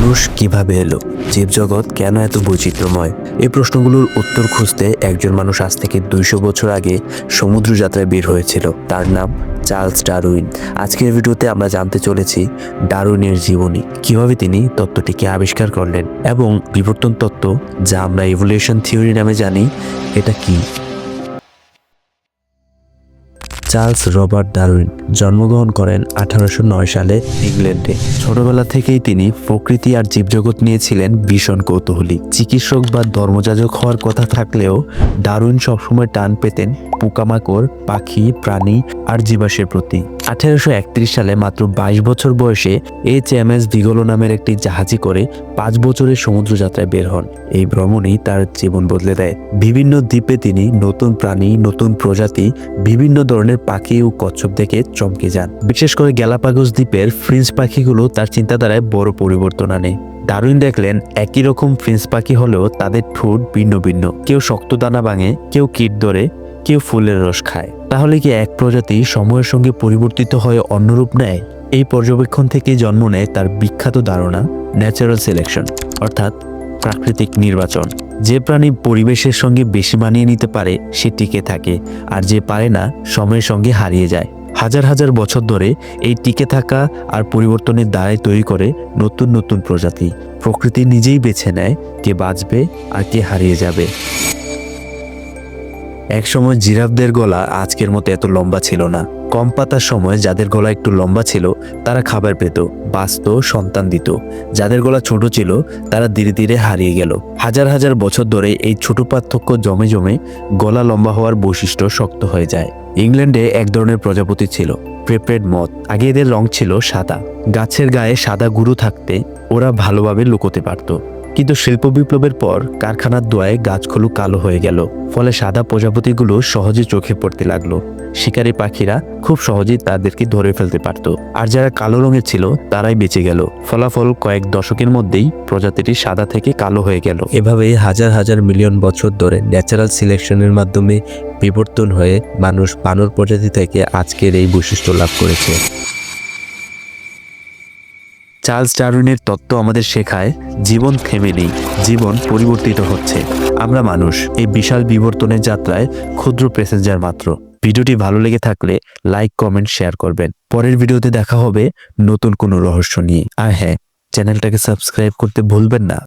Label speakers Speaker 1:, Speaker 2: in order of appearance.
Speaker 1: মানুষ কীভাবে এলো? জীবজগৎ কেন এত বৈচিত্র্যময়? এই প্রশ্নগুলোর উত্তর খুঁজতে একজন মানুষ আজ থেকে দুইশো বছর আগে সমুদ্র যাত্রায় বের হয়েছিল। তার নাম চার্লস ডারউইন। আজকের ভিডিওতে আমরা জানতে চলেছি ডারউইনের জীবনী। কীভাবে তিনি তত্ত্বটিকে আবিষ্কার করলেন এবং বিবর্তন তত্ত্ব যা আমরা ইভলিউশন থিওরি নামে জানি, এটা কি? চার্লস রবার্ট ডারউইন জন্মগ্রহণ করেন আঠারোশো নয় সালে ইংল্যান্ডে। ছোটবেলা থেকেই তিনি প্রকৃতি আর জীবজগৎ নিয়ে ছিলেন ভীষণ কৌতূহলী। চিকিৎসক বা ধর্মযাজক হওয়ার কথা থাকলেও ডারউইন সবসময় টান পেতেন পোকামাকড়, পাখি, প্রাণী আর জীবাশ্মের প্রতি। আঠারোশো সালে মাত্র বাইশ বছর বয়সে এইচ এম এস ভিগোলো নামের একটি জাহাজি করে পাঁচ বছরের সমুদ্র যাত্রায় বের হন। এই ভ্রমণই তার জীবন বদলে দেয়। বিভিন্ন দ্বীপে তিনি নতুন প্রাণী, নতুন প্রজাতি, বিভিন্ন ধরনের পাখি ও কচ্ছপ দেখে চমকে যান। বিশেষ করে গ্যালাপাগোস দ্বীপের ফ্রিন্স পাখিগুলো তার চিন্তাধারায় বড় পরিবর্তন আনে। ডারউইন দেখলেন, একই রকম ফ্রিন্স পাখি হলেও তাদের ঠোঁট ভিন্ন ভিন্ন। কেউ শক্ত দানা ভাঙে, কেউ কীট ধরে, কেউ ফুলের রস খায়। তাহলে কি এক প্রজাতি সময়ের সঙ্গে পরিবর্তিত হয়ে অন্যরূপ নেয়? এই পর্যবেক্ষণ থেকে জন্ম নেয় তার বিখ্যাত ধারণা ন্যাচারাল সিলেকশন অর্থাৎ প্রাকৃতিক নির্বাচন। যে প্রাণী পরিবেশের সঙ্গে বেশি মানিয়ে নিতে পারে, সে টিকে থাকে, আর যে পারে না, সময়ের সঙ্গে হারিয়ে যায়। হাজার হাজার বছর ধরে এই টিকে থাকা আর পরিবর্তনের দ্বারাই তৈরি করে নতুন নতুন প্রজাতি। প্রকৃতি নিজেই বেছে নেয় কে বাঁচবে আর কে হারিয়ে যাবে। একসময় জিরাফদের গলা আজকের মতো এত লম্বা ছিল না। কম পাতার সময় যাদের গলা একটু লম্বা ছিল, তারা খাবার পেত, বাঁচত, সন্তান দিত। যাদের গলা ছোট ছিল, তারা ধীরে ধীরে হারিয়ে গেল। হাজার হাজার বছর ধরে এই ছোট পার্থক্য জমে জমে গলা লম্বা হওয়ার বৈশিষ্ট্য শক্ত হয়ে যায়। ইংল্যান্ডে এক ধরনের প্রজাপতি ছিল প্রেপেড মদ। আগে এদের রং ছিল সাদা। গাছের গায়ে সাদা গুরু থাকতে ওরা ভালোভাবে লুকোতে পারত। কিন্তু শিল্প বিপ্লবের পর কারখানার দোয়ায় গাছগুলো কালো হয়ে গেল, ফলে সাদা প্রজাপতিগুলো সহজে চোখে পড়তে লাগল। শিকারী পাখিরা খুব সহজেই তাদেরকে ধরে ফেলতে পারত। আর যারা কালো রঙের ছিল, তারাই বেঁচে গেল। ফলাফল কয়েক দশকের মধ্যেই প্রজাতিটি সাদা থেকে কালো হয়ে গেল। এভাবেই হাজার হাজার মিলিয়ন বছর ধরে ন্যাচারাল সিলেকশনের মাধ্যমে বিবর্তন হয়ে মানুষ বানর প্রজাতি থেকে আজকের এই বৈশিষ্ট্য লাভ করেছে। চার্লস ডারউইনের তত্ত্ব আমাদের শেখায়, জীবন থেমে নেই, জীবন পরিবর্তিত হচ্ছে। আমরা মানুষ, এই বিশাল বিবর্তনের যাত্রায় ক্ষুদ্র প্যাসেঞ্জার মাত্র। ভিডিওটি ভালো লেগে থাকলে লাইক, কমেন্ট, শেয়ার করবেন। পরের ভিডিওতে দেখা হবে নতুন কোনো রহস্য নিয়ে। আর হ্যাঁ চ্যানেলটাকে সাবস্ক্রাইব করতে ভুলবেন না।